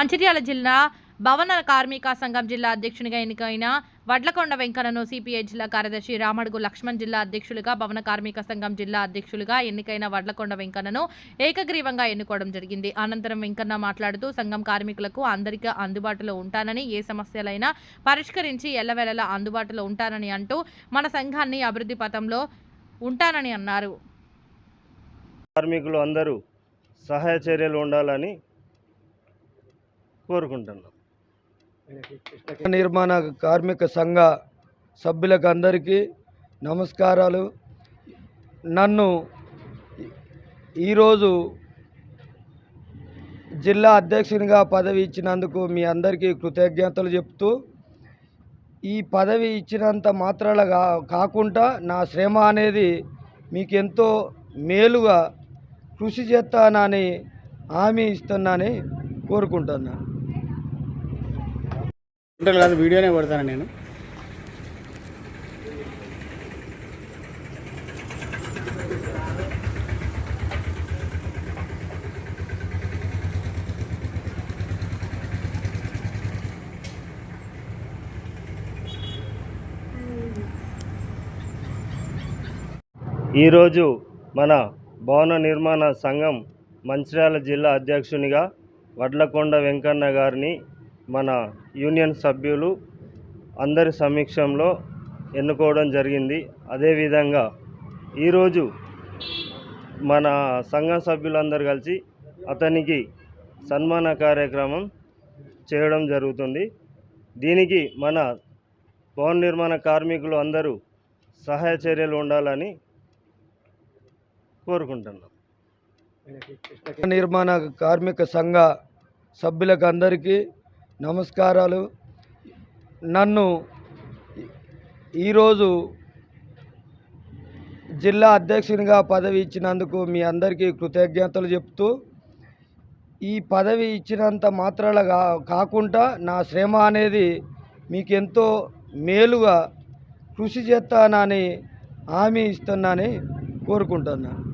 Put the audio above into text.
మంచిర్యాల జిల్లా భవన కార్మిక సంఘం జిల్లా అధ్యక్షునిగా ఎన్నికైన వడ్లకొండ వెంకన్నను సిపిఐ జిల్లా కార్యదర్శి రామడుగు లక్ష్మణ్ జిల్లా అధ్యక్షులుగా భవన కార్మిక సంఘం జిల్లా అధ్యక్షులుగా ఎన్నికైన వడ్లకొండ వెంకన్నను ఏకగ్రీవంగా ఎన్నుకోవడం జరిగింది. అనంతరం వెంకన్న మాట్లాడుతూ సంఘం కార్మికులకు అందరికీ అందుబాటులో ఉంటానని ఏ సమస్యలైనా పరిష్కరించి ఎల్లవేళలా అందుబాటులో ఉంటానని అంటూ మన సంఘాన్ని అభివృద్ధి పథంలో ఉంటానని అన్నారు. కార్మికులు అందరూ సహాయ చర్యలు ఉండాలని కోరుకుంటున్నాం. నిర్మాణ కార్మిక సంఘ సభ్యులకు అందరికీ నమస్కారాలు. నన్ను ఈరోజు జిల్లా అధ్యక్షునిగా పదవి ఇచ్చినందుకు మీ అందరికీ కృతజ్ఞతలు చెప్తూ ఈ పదవి ఇచ్చినంత మాత్రాల కాకుండా నా శ్రమ అనేది మీకెంతో మేలుగా కృషి చేస్తానని హామీ ఇస్తున్నానని కోరుకుంటున్నాను. ఉంటాను కాదు వీడియోనే పడతాను నేను. ఈరోజు మన భవన నిర్మాణ సంఘం మంచిర్యాల జిల్లా అధ్యక్షునిగా వడ్లకొండ వెంకన్న గారిని మన యూనియన్ సభ్యులు అందరి సమీక్షంలో ఎన్నుకోవడం జరిగింది. అదేవిధంగా ఈరోజు మన సంఘ సభ్యులందరూ కలిసి అతనికి సన్మాన కార్యక్రమం చేయడం జరుగుతుంది. దీనికి మన భవన నిర్మాణ కార్మికులు అందరూ సహాయ చర్యలు ఉండాలని కోరుకుంటున్నాం. నిర్మాణ కార్మిక సంఘ సభ్యులకు అందరికీ నమస్కారాలు. నన్ను ఈరోజు జిల్లా అధ్యక్షునిగా పదవి ఇచ్చినందుకు మీ అందరికీ కృతజ్ఞతలు చెప్తూ ఈ పదవి ఇచ్చినంత మాత్రాల కాకుండా నా శ్రమ అనేది మీకెంతో మేలుగా కృషి చేస్తానని హామీ ఇస్తున్నానని కోరుకుంటున్నాను.